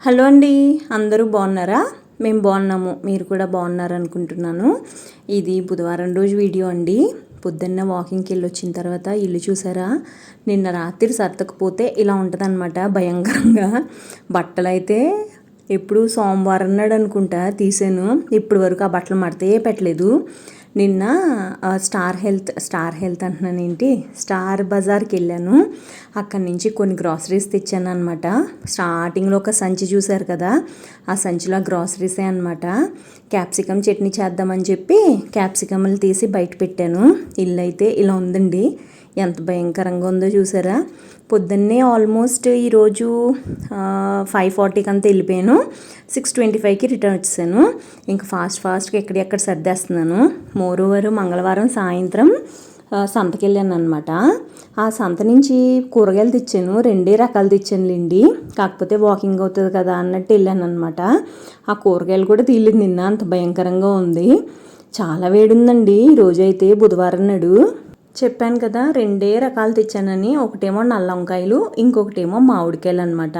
Hello అండి అందరూ బాగున్నారా? మేము బాగున్నాము మీరు కూడా బాగున్నారు అనుకుంటున్నాను ఇది బుధవారం రోజు వీడియో అండి. పొద్దున్న వాకింగ్కి వెళ్ళి వచ్చిన తర్వాత ఇల్లు చూసారా? నిన్న రాత్రి సర్తకపోతే ఇలా ఉంటుందన్నమాట భయంకరంగా. బట్టలు అయితే ఎప్పుడు సోమవారం నాడు అనుకుంటా తీసాను. ఇప్పటి వరకు ఆ బట్టలు మడతే పెట్టలేదు. నిన్న స్టార్ హెల్త్ స్టార్ హెల్త్ అంటున్నాను ఏంటి? స్టార్ బజార్కి వెళ్ళాను. అక్కడి నుంచి కొన్ని గ్రాసరీస్ తెచ్చాను అనమాట స్టార్టింగ్లో ఒక సంచి చూశారు కదా? ఆ సంచిలో గ్రాసరీసే అనమాట క్యాప్సికమ్ చట్నీ చేద్దామని చెప్పి క్యాప్సికమ్లు తీసి బయట పెట్టాను. ఇల్లు అయితే ఇలా ఉందండి. ఎంత భయంకరంగా ఉందో చూసారా? పొద్దున్నే ఆల్మోస్ట్ ఈరోజు ఫైవ్ ఫార్టీకి అంతా వెళ్ళిపోయాను. సిక్స్ ట్వంటీ ఫైవ్కి రిటర్న్ వచ్చేసాను. ఇంకా ఫాస్ట్ ఫాస్ట్గా ఎక్కడెక్కడ సర్దేస్తున్నాను. మోర్ మంగళవారం సాయంత్రం సంతకి వెళ్ళాను అనమాట ఆ సంత నుంచి కూరగాయలు తెచ్చాను. రెండే రకాలు తెచ్చానులేండి. కాకపోతే వాకింగ్ అవుతుంది కదా అన్నట్టు వెళ్ళాను అనమాట ఆ కూరగాయలు కూడా తీయలేదు. నిన్న అంత భయంకరంగా ఉంది. చాలా వేడుందండి. రోజైతే బుధవారం నాడు. చెప్పాను కదా రెండే రకాలు తెచ్చానని. ఒకటేమో నల్ల వంకాయలు ఇంకొకటేమో మామిడికాయలు అనమాట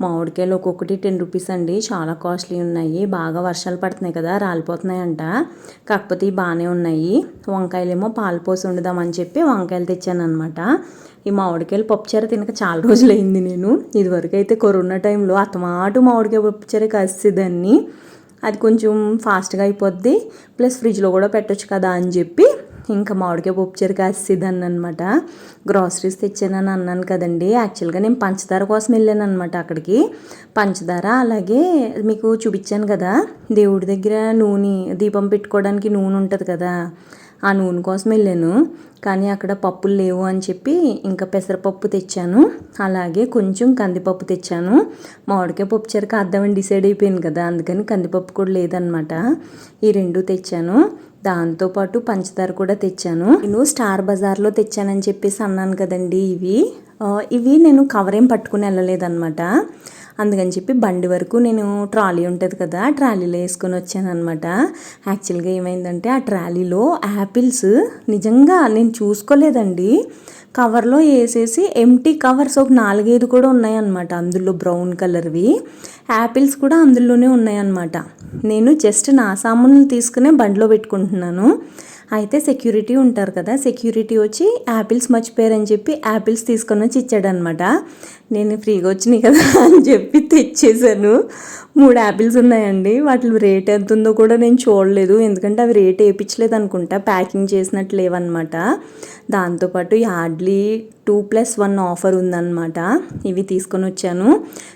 మామిడికాయలు ఒక్కొక్కటి టెన్ రూపీస్ అండి. చాలా కాస్ట్లీ ఉన్నాయి. బాగా వర్షాలు పడుతున్నాయి కదా రాలిపోతున్నాయంట. కాకపోతే బాగానే ఉన్నాయి. వంకాయలేమో పాలు పోసి వండుదామని చెప్పి వంకాయలు తెచ్చాను అనమాట ఈ మామిడికాయలు పప్పుచార తినక చాలా రోజులైంది నేను. ఇదివరకు అయితే కరోనా టైంలో అతమాటు మామిడికాయ పప్పుచార కాసేదాన్ని అది కొంచెం ఫాస్ట్గా అయిపోద్ది. ప్లస్ ఫ్రిడ్జ్లో కూడా పెట్టొచ్చు కదా అని చెప్పి ఇంకా మామిడికాయ పప్పుచారు కాసేదాన్ని అనమాట గ్రాసరీస్ తెచ్చానని అన్నాను కదండి. యాక్చువల్గా నేను పంచదార కోసం వెళ్ళాను అనమాట అక్కడికి. పంచదార అలాగే మీకు చూపించాను కదా దేవుడి దగ్గర నూనె దీపం పెట్టుకోవడానికి నూనె ఉంటుంది కదా ఆ నూనె కోసం వెళ్ళాను. కానీ అక్కడ పప్పులు లేవు అని చెప్పి ఇంకా పెసరపప్పు తెచ్చాను. అలాగే కొంచెం కందిపప్పు తెచ్చాను. మామిడికాయ పప్పు చెరక అద్దామని డిసైడ్ అయిపోయింది కదా అందుకని కందిపప్పు కూడా లేదనమాట ఈ రెండు తెచ్చాను. దాంతోపాటు పంచదార కూడా తెచ్చాను. నేను స్టార్ బజార్లో తెచ్చానని చెప్పేసి అన్నాను కదండి ఇవి. ఇవి నేను కవర్ ఏం పట్టుకుని వెళ్ళలేదన్నమాట. అందుకని చెప్పి బండి వరకు నేను ట్రాలీ ఉంటుంది కదా ట్రాలీలో వేసుకొని వచ్చాను అనమాట యాక్చువల్గా ఏమైందంటే ఆ ట్రాలీలో యాపిల్స్ నిజంగా నేను చూసుకోలేదండి. కవర్లో వేసేసి ఎంటీ కవర్స్ ఒక నాలుగైదు కూడా ఉన్నాయన్నమాట. అందులో బ్రౌన్ కలర్వి యాపిల్స్ కూడా అందులోనే ఉన్నాయన్నమాట. నేను జస్ట్ నా సామాన్లు తీసుకునే బండిలో పెట్టుకుంటున్నాను. అయితే సెక్యూరిటీ ఉంటారు కదా సెక్యూరిటీ వచ్చి యాపిల్స్ మర్చిపోయారని చెప్పి యాపిల్స్ తీసుకొని వచ్చి ఇచ్చాడనమాట నేను ఫ్రీగా వచ్చినాయి కదా అని చెప్పి తెచ్చేసాను మూడు యాపిల్స్ ఉన్నాయండి. వాటి రేట్ ఎంత ఉందో కూడా నేను చూడలేదు. ఎందుకంటే అవి రేట్ వేయించలేదు అనుకుంటా. ప్యాకింగ్ చేసినట్టు లేవన్నమాట. దాంతోపాటు యాడ్లీ టూ ప్లస్ వన్ ఆఫర్ ఉందన్నమాట. ఇవి తీసుకొని వచ్చాను.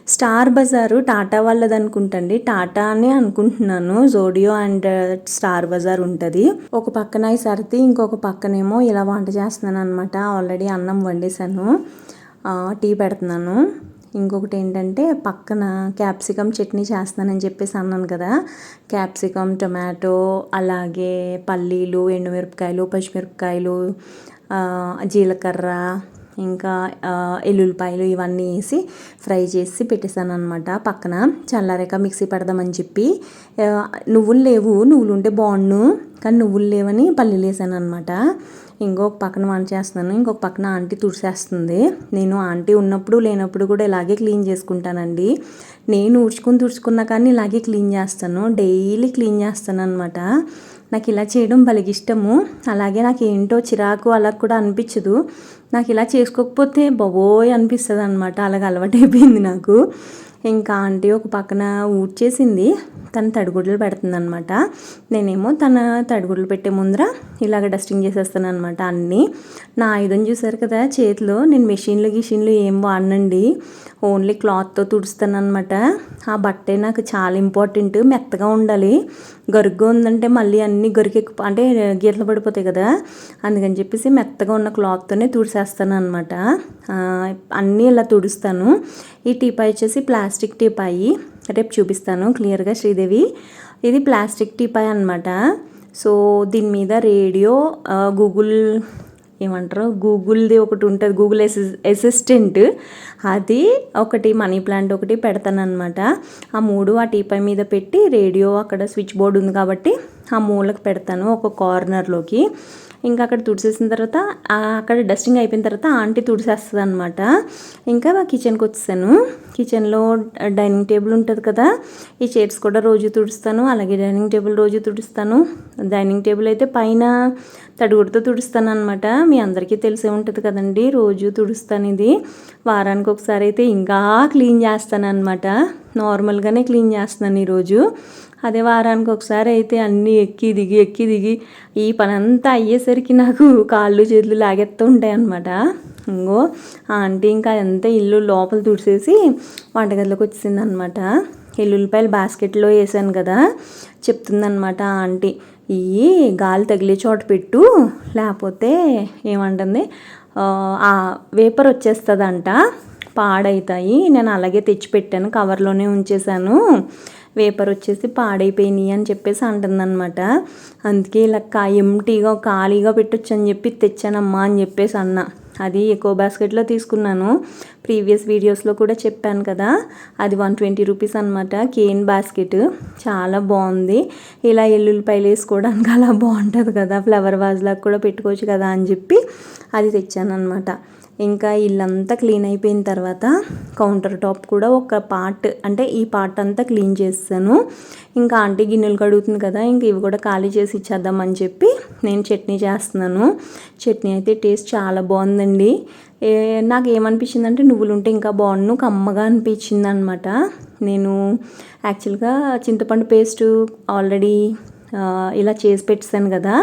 స్టార్ బజారు టాటా వాళ్ళది అనుకుంటండి. టాటా అని అనుకుంటున్నాను. జోడియో అండ్ స్టార్ బజార్ ఉంటుంది. ఒక పక్కన ఈ సర్ది ఇంకొక పక్కనేమో ఇలా వంట చేస్తున్నాను అనమాట ఆల్రెడీ అన్నం వండేసాను టీ పెడుతున్నాను. ఇంకొకటి ఏంటంటే పక్కన క్యాప్సికమ్ చట్నీ చేస్తానని చెప్పేసి అన్నాను కదా. క్యాప్సికమ్ టొమాటో అలాగే పల్లీలు ఎండుమిరపకాయలు పచ్చిమిరపకాయలు జీలకర్ర ఇంకా ఎల్లుల్లిపాయలు ఇవన్నీ వేసి ఫ్రై చేసి పెట్టేశాను అనమాట పక్కన. చల్లారాక మిక్సీ పెడదామని చెప్పి నువ్వులు లేవు నువ్వులు ఉంటే బాగుండు కానీ నువ్వులు లేవని పల్లీలు వేసాను అనమాట ఇంకొక పక్కన వంట చేస్తున్నాను ఇంకొక పక్కన ఆంటీ తుడిసేస్తుంది. నేను ఆంటీ ఉన్నప్పుడు లేనప్పుడు కూడా ఇలాగే క్లీన్ చేసుకుంటానండి. నేను ఊడ్చుకుని తుడుచుకున్నా కానీ ఇలాగే క్లీన్ చేస్తాను. డైలీ క్లీన్ చేస్తాను అనమాట నాకు ఇలా చేయడం భలే ఇష్టము. అలాగే నాకు ఏంటో చిరాకు అలా కూడా అనిపించదు. నాకు ఇలా చేసుకోకపోతే బాబోయ్ అనిపిస్తుంది అనమాట అలాగ అలవాటైపోయింది నాకు. ఇంకా ఆంటీ ఒక పక్కన ఊడ్చేసింది. తన తడిగుడ్లు పెడుతుందనమాట నేనేమో తన తడిగుడ్లు పెట్టే ముందర ఇలాగ డస్టింగ్ చేసేస్తాను అనమాట అన్నీ. నా ఆయుధం చూసారు కదా చేతిలో. నేను మెషిన్లు గిషిన్లు ఏం వాడనండి. ఓన్లీ క్లాత్తో తుడుస్తాను అనమాట ఆ బట్టే నాకు చాలా ఇంపార్టెంట్. మెత్తగా ఉండాలి. గరుగ్గా ఉందంటే మళ్ళీ అన్ని గరికెక్కు అంటే గీతలు పడిపోతాయి కదా. అందుకని చెప్పేసి మెత్తగా ఉన్న క్లాత్తోనే తుడిసేస్తాను అనమాట అన్నీ ఇలా తుడుస్తాను. ఈ టీపాయ్ వచ్చేసి ప్లాస్టిక్ ప్లాస్టిక్ టీపాయి రేపు చూపిస్తాను క్లియర్గా శ్రీదేవి. ఇది ప్లాస్టిక్ టీపాయ్ అనమాట సో దీని మీద రేడియో గూగుల్ ఏమంటారు? గూగుల్ది ఒకటి ఉంటుంది. Google assistant. అది ఒకటి మనీ ప్లాంట్ ఒకటి పెడతాను అనమాట ఆ మూడు ఆ టీపై మీద పెట్టి రేడియో అక్కడ స్విచ్ బోర్డు ఉంది కాబట్టి ఆ మూలకు పెడతాను ఒక కార్నర్లోకి. ఇంకా అక్కడ తుడిసేసిన తర్వాత అక్కడ డస్టింగ్ అయిపోయిన తర్వాత ఆంటీ తుడిసేస్తుంది అనమాట ఇంకా కిచెన్కి వచ్చేసాను. కిచెన్లో డైనింగ్ టేబుల్ ఉంటుంది కదా ఈ చైర్స్ కూడా రోజు తుడుస్తాను అలాగే డైనింగ్ టేబుల్ రోజు తుడుస్తాను. డైనింగ్ టేబుల్ అయితే పైన తడుగుడితో తుడుస్తాను అనమాట మీ అందరికీ తెలిసే ఉంటుంది కదండి రోజు తుడుస్తాను ఇది వారానికి ఒకసారి అయితే ఇంకా క్లీన్ చేస్తాను అనమాట నార్మల్గానే క్లీన్ చేస్తున్నాను ఈరోజు. అదే వారానికి ఒకసారి అయితే అన్నీ ఎక్కి దిగి ఎక్కి దిగి ఈ పని అంతా అయ్యేసరికి నాకు కాళ్ళు చేతులు లాగేస్తూ ఉంటాయి అనమాట ఇంకో ఆంటీ ఇంకా ఎంత ఇల్లు లోపల తుడిసేసి వంటగదిలోకి వచ్చింది అనమాట ఎల్లుల్లిపాయలు బాస్కెట్లో వేసాను కదా చెప్తుందనమాట ఆంటీ. ఇవి గాలి తగిలే చోట పెట్టు లేకపోతే ఏమంటుంది ఆ వేపర్ వచ్చేస్తుందంట. పాడైతాయి. నేను అలాగే తెచ్చిపెట్టాను కవర్లోనే ఉంచేసాను వేపర్ వచ్చేసి పాడైపోయినాయి అని చెప్పేసి అంటుందన్నమాట. అందుకే ఇలా కా ఎంటీగా ఖాళీగా పెట్టొచ్చు అని చెప్పి తెచ్చానమ్మా అని చెప్పేసి అన్న. అది ఎకో బాస్కెట్లో తీసుకున్నాను. ప్రీవియస్ వీడియోస్లో కూడా చెప్పాను కదా. అది వన్ ట్వంటీ రూపీస్ అనమాట కేన్ బాస్కెట్. చాలా బాగుంది. ఇలా ఎల్లుల్లిపాయలు వేసుకోవడానికి అలా బాగుంటుంది కదా. ఫ్లవర్ వాజ్లాగా కూడా పెట్టుకోవచ్చు కదా అని చెప్పి అది తెచ్చాను అనమాట ఇంకా ఇల్లంతా క్లీన్ అయిపోయిన తర్వాత కౌంటర్ టాప్ కూడా ఒక పార్ట్ అంటే ఈ పార్ట్ అంతా క్లీన్ చేస్తాను. ఇంకా ఆంటీ గిన్నెలు కడుగుతుంది కదా ఇంక ఇవి కూడా ఖాళీ చేసి ఇచ్చేద్దామని చెప్పి నేను చట్నీ చేస్తున్నాను. చట్నీ అయితే టేస్ట్ చాలా బాగుందండి. నాకు ఏమనిపించింది అంటే నువ్వులు ఉంటే ఇంకా బాగుండు కమ్మగా అనిపించింది అనమాట నేను యాక్చువల్గా చింతపండు పేస్ట్ ఆల్రెడీ ఇలా చేసి పెట్టాను కదా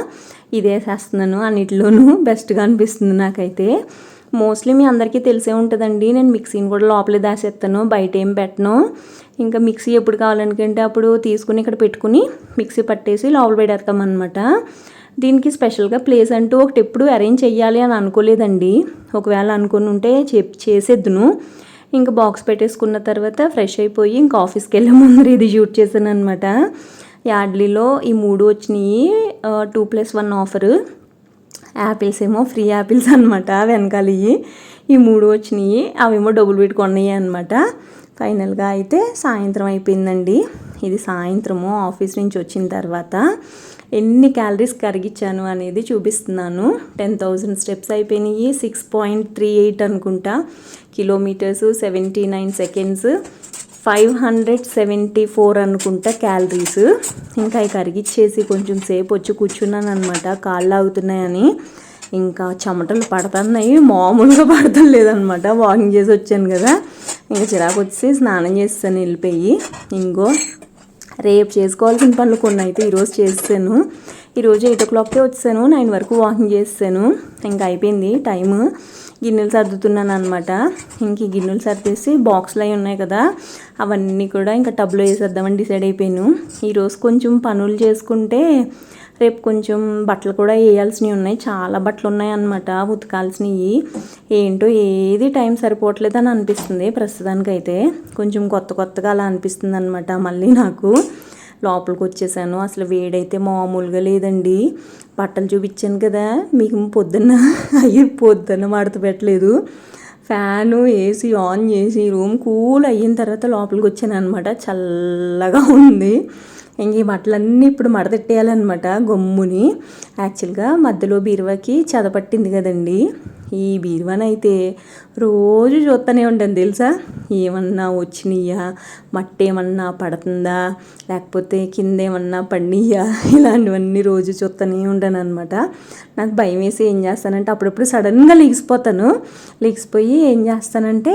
ఇదే చేస్తున్నాను అన్నిటిలోనూ బెస్ట్గా అనిపిస్తుంది నాకైతే. మోస్ట్లీ మీ అందరికీ తెలిసే ఉంటుందండి. నేను మిక్సీని కూడా లోపలే దాసేస్తాను బయట ఏం పెట్టను. ఇంకా మిక్సీ ఎప్పుడు కావాలనుకుంటే అప్పుడు తీసుకుని ఇక్కడ పెట్టుకుని మిక్సీ పట్టేసి లోపల పెడతాం అనమాట దీనికి స్పెషల్గా ప్లేస్ అంటూ ఒకటి ఎప్పుడు అరేంజ్ చేయాలి అని అనుకోలేదండి. ఒకవేళ అనుకుని ఉంటే చేసేద్దును. ఇంకా బాక్స్ పెట్టేసుకున్న తర్వాత ఫ్రెష్ అయిపోయి ఇంకా ఆఫీస్కి వెళ్ళే ముందర ఇది షూట్ చేశాను అనమాట యాడ్లీలో ఈ మూడు వచ్చినాయి. Two plus one offer. Apples ఏమో ఫ్రీ యాపిల్స్ అనమాట వెనకాల ఈ మూడు వచ్చినాయి. అవేమో డబ్బులు పెట్టుకున్నాయి అనమాట ఫైనల్గా అయితే సాయంత్రం అయిపోయిందండి. ఇది సాయంత్రము ఆఫీస్ నుంచి వచ్చిన తర్వాత. ఎన్ని క్యాలరీస్ కరిగించాను అనేది చూపిస్తున్నాను. టెన్ థౌజండ్ స్టెప్స్ అయిపోయినాయి. సిక్స్ పాయింట్ త్రీ ఎయిట్ అనుకుంటా. Kilometres seventy nine seconds five hundred seventy four అనుకుంటా క్యాలరీస్. ఇంకా అవి కరిగిచ్చేసి కొంచెం సేపు వచ్చి కూర్చున్నాను అనమాట కాళ్ళు ఆగుతున్నాయని. ఇంకా చెమటలు పడుతున్నాయి. మామూలుగా పడతలేదనమాట వాకింగ్ చేసి వచ్చాను కదా. ఇంకా చిరాకు వచ్చి స్నానం చేస్తాను వెళ్ళిపోయి. ఇంకో రేపు చేసుకోవాల్సిన పనులు కొన్ని అయితే ఈరోజు చేస్తాను. ఈరోజు ఎయిట్ ఓ క్లాక్కే వచ్చాను. నైన్ వరకు వాకింగ్ చేస్తాను. ఇంకా అయిపోయింది టైము. గిన్నెలు సర్దుతున్నాను అనమాట ఇంక గిన్నెలు సర్దేసి బాక్స్లు అవి ఉన్నాయి కదా అవన్నీ కూడా ఇంకా టబ్లో వేసేద్దామని డిసైడ్ అయిపోయాను. ఈరోజు కొంచెం పనులు చేసుకుంటే రేపు కొంచెం బట్టలు కూడా వేయాల్సినవి ఉన్నాయి. చాలా బట్టలు ఉన్నాయి అన్నమాట ఉతకాల్సినవి. ఏంటో ఏది టైం సరిపోవట్లేదు అని అనిపిస్తుంది ప్రస్తుతానికైతే. కొంచెం కొత్త కొత్తగా అలా అనిపిస్తుంది అనమాట మళ్ళీ నాకు. లోపలికి వచ్చేసాను అసలు వేడైతే మామూలుగా లేదండి. బట్టలు చూపించాను కదా మీకు పొద్దున్న అయ్యి పొద్దున్న మడత పెట్టలేదు. ఫ్యాను ఏసీ ఆన్ చేసి రూమ్ కూల్ అయిన తర్వాత లోపలికి వచ్చాను అనమాట చల్లగా ఉంది. ఇంక ఈ బట్టలన్నీ ఇప్పుడు మడతెట్టేయాలన్నమాట గమ్ముని. యాక్చువల్గా మధ్యలో బీరువాకి చదపట్టింది కదండీ. ఈ బీరువానైతే రోజు చూస్తూనే ఉంటాను తెలుసా? ఏమన్నా వచ్చినాయా మట్టి ఏమన్నా పడుతుందా? లేకపోతే కింద ఏమన్నా పండియా ఇలాంటివన్నీ రోజు చూస్తూనే ఉంటాను అనమాట నాకు భయం వేసి ఏం చేస్తానంటే అప్పుడప్పుడు సడన్గా లీగిసిపోతాను. లీగిసిపోయి ఏం చేస్తానంటే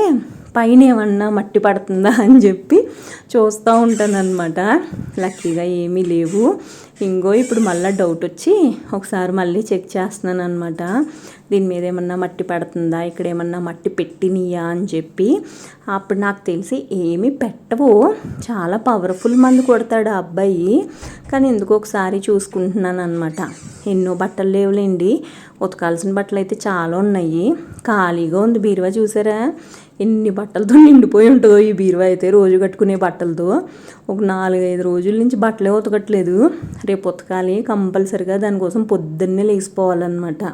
పైన ఏమన్నా మట్టి పడుతుందా అని చెప్పి చూస్తూ ఉంటాను అనమాట లక్కీగా ఏమీ లేవు. ఇంకో ఇప్పుడు మళ్ళీ డౌట్ వచ్చి ఒకసారి మళ్ళీ చెక్ చేస్తున్నాను అనమాట దీని మీద ఏమన్నా మట్టి పడుతుందా? ఇక్కడ ఏమన్నా మట్టి పెట్టినయా అని చెప్పి. అప్పుడు నాకు తెలిసి ఏమి పెట్టవు. చాలా పవర్ఫుల్ మందు కొడతాడు ఆ అబ్బాయి. కానీ ఎందుకు ఒకసారి చూసుకుంటున్నాను అనమాట ఎన్నో బట్టలు లేవులేండి. ఉతకాల్సిన బట్టలు అయితే చాలా ఉన్నాయి. ఖాళీగా ఉంది. బీరువా చూసారా? ఎన్ని బట్టలతో నిండిపోయి ఉంటుందో ఈ బీరువా అయితే రోజు కట్టుకునే బట్టలతో. ఒక నాలుగైదు రోజుల నుంచి బట్టలే ఉతకట్లేదు. రేపు ఉతకాలి కంపల్సరిగా దానికోసం పొద్దున్నే లేచిపోవాలన్నమాట.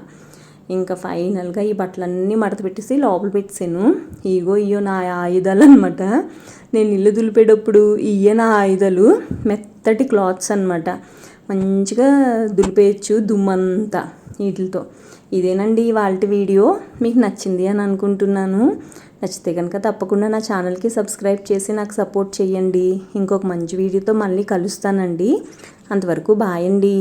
ఇంకా ఫైనల్గా ఈ బట్టలన్నీ మడత పెట్టేసి లోపల పెట్టాను ఇగో ఇయ్యో నా ఆయుధాలు అనమాట నేను ఇల్లు దులిపేటప్పుడు ఇయ్యే నా ఆయుధాలు మెత్తటి క్లాత్స్ అనమాట మంచిగా దులిపేయచ్చు దుమ్మంతా వీటితో. ఇదేనండి వాళ్ళ వీడియో. మీకు నచ్చింది అని అనుకుంటున్నాను. నచ్చితే కనుక తప్పకుండా నా ఛానల్కి సబ్స్క్రైబ్ చేసి నాకు సపోర్ట్ చేయండి. ఇంకొక మంచి వీడియోతో మళ్ళీ కలుస్తానండి. అంతవరకు బాయ్ అండి.